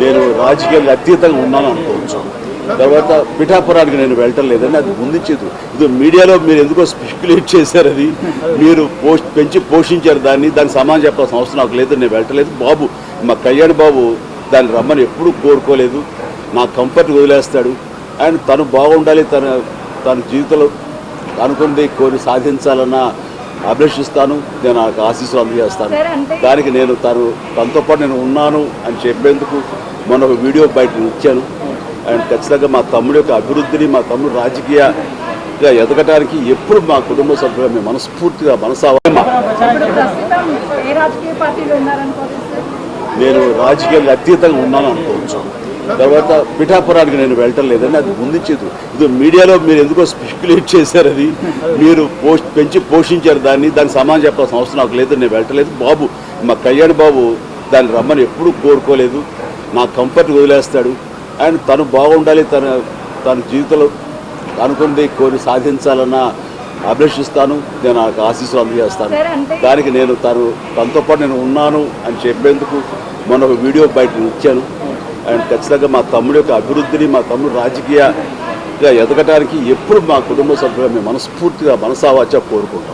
నేను రాజకీయాలకు అతీతంగా ఉన్నాను అనుకోవచ్చు. తర్వాత పిఠాపురానికి నేను వెళ్ళటం లేదని అది ముందుచ్చేది ఇది మీడియాలో మీరు ఎందుకో స్పెక్యులేట్ చేశారు అది. మీరు పోస్ట్ పెంచి పోషించారు దాన్ని. దానికి సమానం చెప్పాల్సిన అవసరం నాకు లేదు నేను వెళ్ళటలేదు బాబు మా కళ్యాణ్ బాబు దాన్ని రమ్మని ఎప్పుడూ కోరుకోలేదు. నా కంఫర్ట్ వదిలేస్తాడు. అండ్ తను బాగుండాలి తన తన జీవితంలో అనుకుంది కోరి సాధించాలన్న అభిలషిస్తాను నేను నాకు ఆశీస్సులు అందజేస్తాను. దానికి నేను తను తనతో పాటు నేను ఉన్నాను అని చెప్పేందుకు మొన్న ఒక వీడియో బయట ఇచ్చాను. అండ్ ఖచ్చితంగా మా తమ్ముడి యొక్క అభివృద్ధిని మా తమ్ముడు రాజకీయంగా ఎదగటానికి ఎప్పుడు మా కుటుంబ సభ్యులు మేము మనస్ఫూర్తిగా మనసావా నేను రాజకీయాలకు అతీతంగా ఉన్నాను అనుకోవచ్చు. తర్వాత పిఠాపురానికి నేను వెళ్ళటం లేదని అది ముందుచ్చేది ఇది మీడియాలో మీరు ఎందుకో స్పెక్యులేట్ చేశారు అది. మీరు పోస్ట్ పెంచి పోషించారు దాన్ని దానికి సమానం చెప్పాల్సిన అవసరం నాకు లేదు నేను వెళ్ళటలేదు బాబు మా కళ్యాణ్ బాబు దాన్ని రమ్మని ఎప్పుడూ కోరుకోలేదు. నా కంఫర్ట్ వదిలేస్తాడు. అండ్ తను బాగుండాలి తన తన జీవితంలో అనుకుంది కోరి సాధించాలన్న అభిలషిస్తాను. నేను నాకు ఆశీస్సులు అందజేస్తాను. దానికి నేను తను తనతో పాటు నేను ఉన్నాను అని చెప్పేందుకు మొన్న ఒక వీడియో బయట ఇచ్చాను అండ్ ఖచ్చితంగా మా తమ్ముడు యొక్క అభివృద్ధిని మా తమ్ముడు రాజకీయంగా ఎదగటానికి ఎప్పుడు మా కుటుంబ సభ్యులు మేము మనస్ఫూర్తిగా మనసావాచ కోరుకుంటాం.